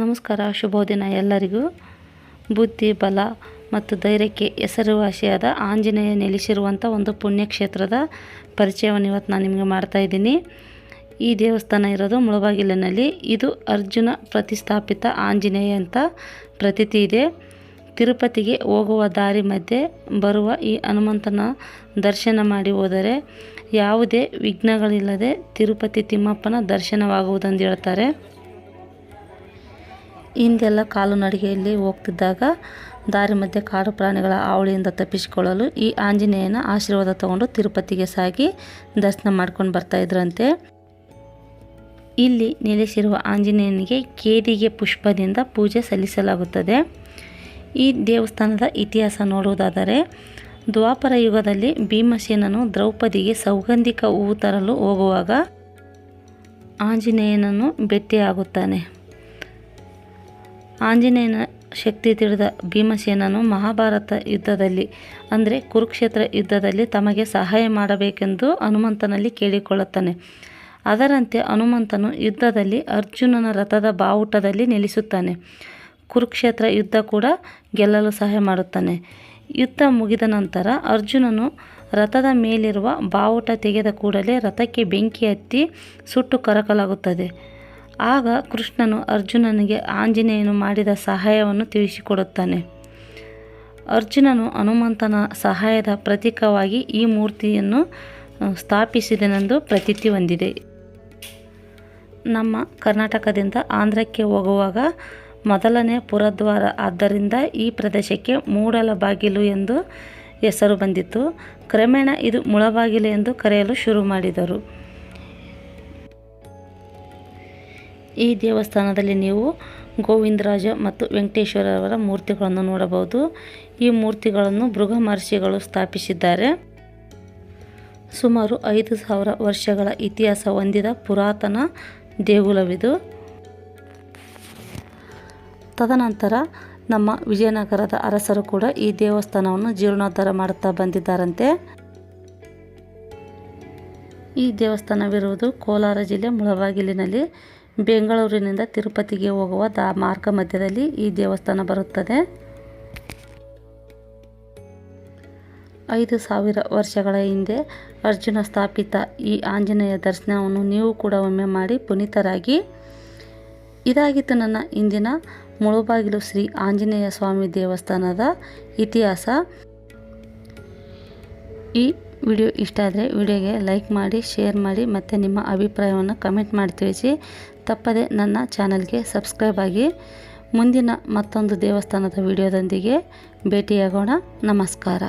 ನಮಸ್ಕಾರ ಶುಭೋದಿನ ಎಲ್ಲರಿಗೂ. ಬುದ್ಧಿ, ಬಲ ಮತ್ತು ಧೈರ್ಯಕ್ಕೆ ಹೆಸರುವಾಸಿಯಾದ ಆಂಜನೇಯ ನೆಲೆಸಿರುವಂಥ ಒಂದು ಪುಣ್ಯಕ್ಷೇತ್ರದ ಪರಿಚಯವನ್ನು ಇವತ್ತು ನಾನು ನಿಮಗೆ ಮಾಡ್ತಾ ಇದ್ದೀನಿ. ಈ ದೇವಸ್ಥಾನ ಇರೋದು ಮುಳಬಾಗಿಲಿನಲ್ಲಿ. ಇದು ಅರ್ಜುನ ಪ್ರತಿಷ್ಠಾಪಿತ ಆಂಜನೇಯ ಅಂತ ಪ್ರತೀತಿ ಇದೆ. ತಿರುಪತಿಗೆ ಹೋಗುವ ದಾರಿ ಮಧ್ಯೆ ಬರುವ ಈ ಹನುಮಂತನ ದರ್ಶನ ಮಾಡಿ ಹೋದರೆ ಯಾವುದೇ ವಿಘ್ನಗಳಿಲ್ಲದೆ ತಿರುಪತಿ ತಿಮ್ಮಪ್ಪನ ದರ್ಶನವಾಗುವುದೆಂದು ಹೇಳ್ತಾರೆ. ಹಿಂದೆಲ್ಲ ಕಾಲು ನಡಿಗೆಯಲ್ಲಿ ಹೋಗ್ತಿದ್ದಾಗ ದಾರಿ ಮಧ್ಯೆ ಕಾಡು ಪ್ರಾಣಿಗಳ ಹಾವಳಿಯಿಂದ ತಪ್ಪಿಸಿಕೊಳ್ಳಲು ಈ ಆಂಜನೇಯನ ಆಶೀರ್ವಾದ ತಗೊಂಡು ತಿರುಪತಿಗೆ ಸಾಗಿ ದರ್ಶನ ಮಾಡ್ಕೊಂಡು ಬರ್ತಾಯಿದ್ರಂತೆ ಇಲ್ಲಿ ನೆಲೆಸಿರುವ ಆಂಜನೇಯನಿಗೆ ಕೇದಿಗೆ ಪುಷ್ಪದಿಂದ ಪೂಜೆ ಸಲ್ಲಿಸಲಾಗುತ್ತದೆ. ಈ ದೇವಸ್ಥಾನದ ಇತಿಹಾಸ ನೋಡುವುದಾದರೆ, ದ್ವಾಪರ ಯುಗದಲ್ಲಿ ಭೀಮಸೇನನು ದ್ರೌಪದಿಗೆ ಸೌಗಂಧಿಕ ಹೂವು ತರಲು ಹೋಗುವಾಗ ಆಂಜನೇಯನನ್ನು ಭೇಟಿಯಾಗುತ್ತಾನೆ. ಆಂಜನೇಯನ ಶಕ್ತಿ ತಿಳಿದ ಭೀಮಸೇನನು ಮಹಾಭಾರತ ಯುದ್ಧದಲ್ಲಿ, ಅಂದರೆ ಕುರುಕ್ಷೇತ್ರ ಯುದ್ಧದಲ್ಲಿ ತಮಗೆ ಸಹಾಯ ಮಾಡಬೇಕೆಂದು ಹನುಮಂತನಲ್ಲಿ ಕೇಳಿಕೊಳ್ಳುತ್ತಾನೆ. ಅದರಂತೆ ಹನುಮಂತನು ಯುದ್ಧದಲ್ಲಿ ಅರ್ಜುನನ ರಥದ ಬಾವುಟದಲ್ಲಿ ನಿಲ್ಲಿಸುತ್ತಾನೆ. ಕುರುಕ್ಷೇತ್ರ ಯುದ್ಧ ಕೂಡ ಗೆಲ್ಲಲು ಸಹಾಯ ಮಾಡುತ್ತಾನೆ. ಯುದ್ಧ ಮುಗಿದ ನಂತರ ಅರ್ಜುನನು ರಥದ ಮೇಲಿರುವ ಬಾವುಟ ತೆಗೆದ ಕೂಡಲೇ ರಥಕ್ಕೆ ಬೆಂಕಿ ಹತ್ತಿ ಸುಟ್ಟು ಕರಕಲಾಗುತ್ತದೆ. ಆಗ ಕೃಷ್ಣನು ಅರ್ಜುನನಿಗೆ ಆಂಜನೇಯನು ಮಾಡಿದ ಸಹಾಯವನ್ನು ತಿಳಿಸಿಕೊಡುತ್ತಾನೆ. ಅರ್ಜುನನು ಹನುಮಂತನ ಸಹಾಯದ ಪ್ರತೀಕವಾಗಿ ಈ ಮೂರ್ತಿಯನ್ನು ಸ್ಥಾಪಿಸಿದನೆಂದು ಪ್ರತೀತಿ ಹೊಂದಿದೆ. ನಮ್ಮ ಕರ್ನಾಟಕದಿಂದ ಆಂಧ್ರಕ್ಕೆ ಹೋಗುವಾಗ ಮೊದಲನೇ ಪುರದ್ವಾರ ಆದ್ದರಿಂದ ಈ ಪ್ರದೇಶಕ್ಕೆ ಮೂಡಲ ಬಾಗಿಲು ಎಂದು ಹೆಸರು ಬಂದಿತ್ತು. ಕ್ರಮೇಣ ಇದು ಮುಳಬಾಗಿಲು ಎಂದು ಕರೆಯಲು ಶುರು ಮಾಡಿದರು. ಈ ದೇವಸ್ಥಾನದಲ್ಲಿ ನೀವು ಗೋವಿಂದರಾಜ ಮತ್ತು ವೆಂಕಟೇಶ್ವರವರ ಮೂರ್ತಿಗಳನ್ನು ನೋಡಬಹುದು. ಈ ಮೂರ್ತಿಗಳನ್ನು ಭೃಗ ಮಹರ್ಷಿಗಳು ಸ್ಥಾಪಿಸಿದ್ದಾರೆ. ಸುಮಾರು ಐದು ಸಾವಿರ ವರ್ಷಗಳ ಇತಿಹಾಸ ಹೊಂದಿದ ಪುರಾತನ ದೇಗುಲವಿದು. ತದನಂತರ ನಮ್ಮ ವಿಜಯನಗರದ ಅರಸರು ಕೂಡ ಈ ದೇವಸ್ಥಾನವನ್ನು ಜೀರ್ಣೋದ್ಧಾರ ಮಾಡುತ್ತಾ ಬಂದಿದ್ದಾರಂತೆ. ಈ ದೇವಸ್ಥಾನವಿರುವುದು ಕೋಲಾರ ಜಿಲ್ಲೆ ಮುಳಬಾಗಿಲಿನಲ್ಲಿ ಬೆಂಗಳೂರಿನಿಂದ ತಿರುಪತಿಗೆ ಹೋಗುವ ದಾ ಮಾರ್ಗ ಮಧ್ಯದಲ್ಲಿ ಈ ದೇವಸ್ಥಾನ ಬರುತ್ತದೆ. ಐದು ಸಾವಿರ ವರ್ಷಗಳ ಹಿಂದೆ ಅರ್ಜುನ ಸ್ಥಾಪಿತ ಈ ಆಂಜನೇಯ ದರ್ಶನವನ್ನು ನೀವು ಕೂಡ ಒಮ್ಮೆ ಮಾಡಿ ಪುನೀತರಾಗಿ. ಇದಾಗಿತ್ತು ನನ್ನ ಇಂದಿನ ಮುಳುಬಾಗಿಲು ಶ್ರೀ ಆಂಜನೇಯ ಸ್ವಾಮಿ ದೇವಸ್ಥಾನದ ಇತಿಹಾಸ. ಈ ವಿಡಿಯೋ ಇಷ್ಟ ಆದರೆ ವಿಡಿಯೋಗೆ ಲೈಕ್ ಮಾಡಿ, ಶೇರ್ ಮಾಡಿ ಮತ್ತು ನಿಮ್ಮ ಅಭಿಪ್ರಾಯವನ್ನು ಕಮೆಂಟ್ ಮಾಡಿ ತಿಳಿಸಿ. ತಪ್ಪದೆ ನನ್ನ ಚಾನಲ್ಗೆ ಸಬ್ಸ್ಕ್ರೈಬ್ ಆಗಿ. ಮುಂದಿನ ಮತ್ತೊಂದು ದೇವಸ್ಥಾನದ ವಿಡಿಯೋದೊಂದಿಗೆ ಭೇಟಿಯಾಗೋಣ. ನಮಸ್ಕಾರ.